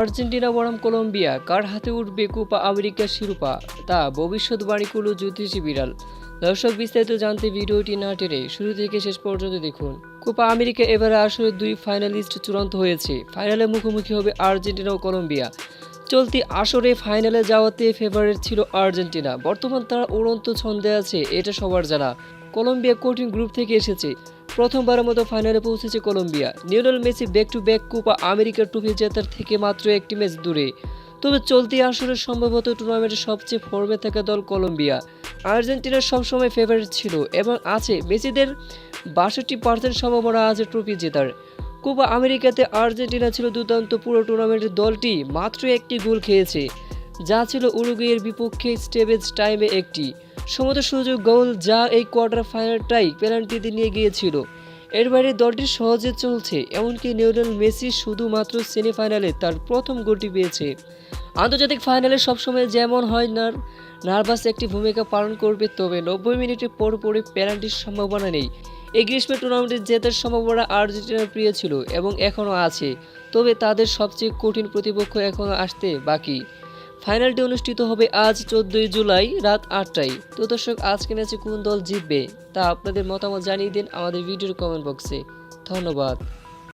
Argentina বনাম Colombia, কার হাতে উঠবে কোপা আমেরিকার শিরোপা? তা ভবিষ্যৎবাণী করল জ্যোতিষী বিড়াল। দর্শক বিস্তারিত জানতে ভিডিওটি না টেনে শুরু থেকে শেষ পর্যন্ত দেখুন। কোপা আমেরিকা এবারে আসলে দুই ফাইনালিস্ট চূড়ান্ত হয়েছে। ফাইনালে মুখোমুখি হবে আর্জেন্টিনা ও কলম্বিয়া। চলতি আসরে ফাইনালে যাওয়াতে ফেভারিট ছিল আর্জেন্টিনা। বর্তমান তারা উড়ন্ত ছন্দে আছে, এটা সবার জানা। কলম্বিয়া কঠিন গ্রুপ থেকে এসেছে। প্রথমবারের মতো ফাইনালে পৌঁছেছে Colombia. Lionel Messi back to back Copa আমেরিকার ট্রফি জেতার থেকে মাত্র একটি ম্যাচ দূরে। তবে চলতি আসরে সম্ভবত টুর্নামেন্টের সবচেয়ে ফর্মে থাকা দল কলম্বিয়া। আর্জেন্টিনা সবসময় ফেভারিট ছিল এবং আছে মেসিদের বাষট্টি পার্সেন্ট সম্ভাবনা আছে ট্রফি জেতার। কোপা আমেরিকাতে আর্জেন্টিনা ছিল দুর্দান্ত পুরো টুর্নামেন্টের দলটি মাত্র একটি গোল খেয়েছে, যা ছিল উরুগুয়ের বিপক্ষে স্টেবেজ টাইমে একটি। সমত সুযোগ গোল যা এই কোয়ার্টার ফাইনালটাই পেনাল্টিতে নিয়ে গিয়েছিল। এর বাইরে দলটি সহজে চলছে, এমনকি লিওনেল মেসি শুধুমাত্র সেমিফাইনালে তার প্রথম গোলটি পেয়েছে। আন্তর্জাতিক ফাইনালে সবসময় যেমন হয় না নার্ভাস একটি ভূমিকা পালন করবে, তবে নব্বই মিনিটের পর পরই পেনাল্টির সম্ভাবনা নেই। এই গ্রীষ্মের টুর্নামেন্টে জেতার সম্ভাবনা আর্জেন্টিনার প্রিয় ছিল এবং এখনও আছে, তবে তাদের সবচেয়ে কঠিন প্রতিপক্ষ এখনও আসতে বাকি। ফাইনালটি অনুষ্ঠিত হবে আজ চোদ্দই জুলাই রাত আটটায়। তো দর্শক, আজকে ম্যাচে কোন দল জিতবে তা আপনাদের মতামত জানিয়ে দিন আমাদের ভিডিওর কমেন্ট বক্সে ধন্যবাদ।